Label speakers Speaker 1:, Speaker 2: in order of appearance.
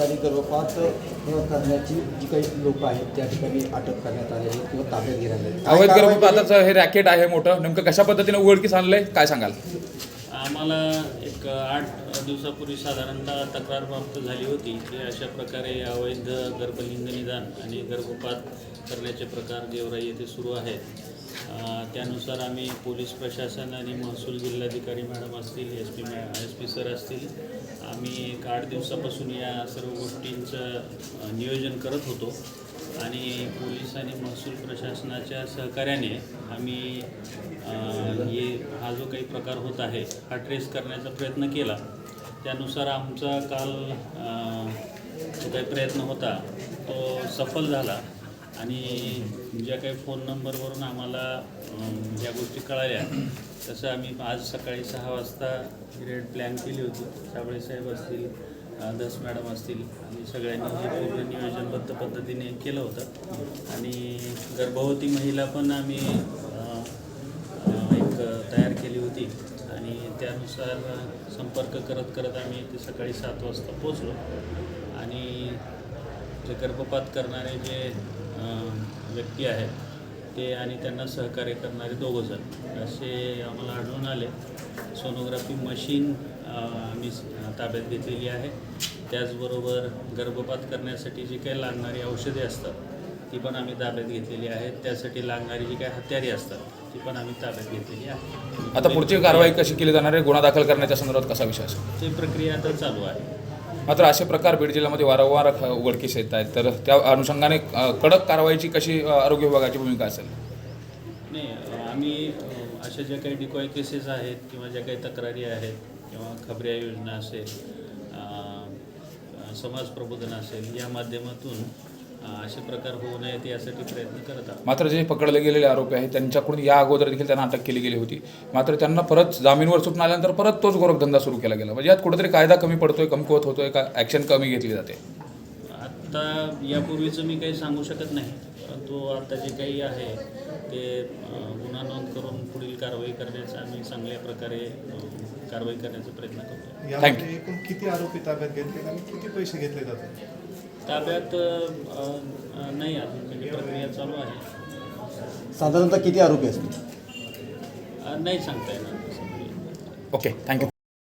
Speaker 1: गर्भपात अ, करण्याची जी काही लोक आहेत त्या ठिकाणी अटक करण्यात आलेली आहे किंवा ताब्यात घेण्यात. काय
Speaker 2: अवैध? गर्भपाताचं हे रॅकेट आहे मोठं नेमकं कशा पद्धतीने उघडकीस आणलंय काय सांगाल
Speaker 3: आम्हाला एक आठ दिवसापूर्वी साधारणतः तक्रार प्राप्त झाली होती की अशा प्रकारे अवैध गर्भलिंग निदान आणि गर्भपात करण्याचे प्रकार गेवराई येथे सुरू आहेत त्यानुसार आम्ही पोलीस प्रशासन आणि महसूल जिल्हाधिकारी मॅडम असतील एस पी मॅ एस पी सर असतील आम्ही एक आठ दिवसापासून या सर्व गोष्टींचं नियोजन करत होतो. आणि पोलीस आणि महसूल प्रशासनाच्या सहकार्याने आम्ही हे हा जो काही प्रकार होत आहे हा ट्रेस करण्याचा प्रयत्न केला. त्यानुसार आमचा काल जो काही प्रयत्न होता तो सफल झाला. आणि ज्या काही फोन नंबरवरून आम्हाला ज्या गोष्टी कळाल्या तसं आम्ही आज सकाळी सहा वाजता रेड प्लॅन केली होती. साबळे साहेब असतील दस मॅडम असतील आणि सगळ्यांनी हे पूर्ण नियोजनबद्ध पद्धतीने केलं होतं. आणि गर्भवती महिला पण आम्ही एक तयार केली होती. आणि त्यानुसार संपर्क करत करत आम्ही ते सकाळी सात वाजता पोचलो आणि जे गर्भपात करणारे जे व्यक्ती आहेत. ते आणि त्यांना सहकार्य करणारे दोघंजण असे आम्हाला आढळून आले. सोनोग्राफी मशीन आम्ही ताब्यात घेतलेली आहे. त्याचबरोबर गर्भपात करण्यासाठी जी काही लागणारी औषधे असतात ती पण आम्ही ताब्यात घेतलेली आहेत. त्यासाठी लागणारी जी काही हत्यारे असतात ती पण आम्ही ताब्यात घेतलेली आहे.
Speaker 2: आता पुढची कारवाई कशी केली जाणार आहे? गुन्हा दाखल करण्याच्या संदर्भात कसा विषय असेल?
Speaker 3: ती प्रक्रिया आता चालू आहे.
Speaker 2: मात्र असे प्रकार बीड जिल्ह्यामध्ये वारंवार उघडकीस येत आहेत. तर त्या अनुषंगाने कडक कारवाईची कशी आरोग्य विभागाची भूमिका असेल?
Speaker 3: नाही आम्ही अशा ज्या काही डिकॉय केसेस आहेत किंवा ज्या काही तक्रारी आहेत किंवा खबऱ्या योजना असेल समाज प्रबोधन असेल या माध्यमातून असे प्रकार होऊ नयेत यासाठी प्रयत्न करत आहोत.
Speaker 2: मात्र जे पकडले गेलेले आरोपी आहेत त्यांच्याकडून या अगोदर देखील त्यांना अटक केली गेली होती. मात्र त्यांना परत जामीनवर सुटून आल्यानंतर परत तोच गोरखधंदा सुरू केला गेला. म्हणजे यात कुठेतरी कायदा कमी पडतोय कमकुवत होतोय का? ॲक्शन कमी घेतली जाते.
Speaker 3: आत्ता यापूर्वीचं मी काही सांगू शकत नाही. परंतु आता जे काही आहे ते गुन्हा नोंद करून पुढील कारवाई करण्याचा आम्ही चांगल्या प्रकारे कारवाई करण्याचा प्रयत्न करतो
Speaker 4: यामध्ये एकूण किती आरोपी ताब्यात घेतले आणि किती पैसे घेतले जातात?
Speaker 3: ताब्यात अ, अ, नाही अजून म्हणजे प्रक्रिया चालू आहे.
Speaker 1: साधारणतः किती आरोपी असतील?
Speaker 3: अ, नाही सांगता येणार तसं.
Speaker 2: Okay thank you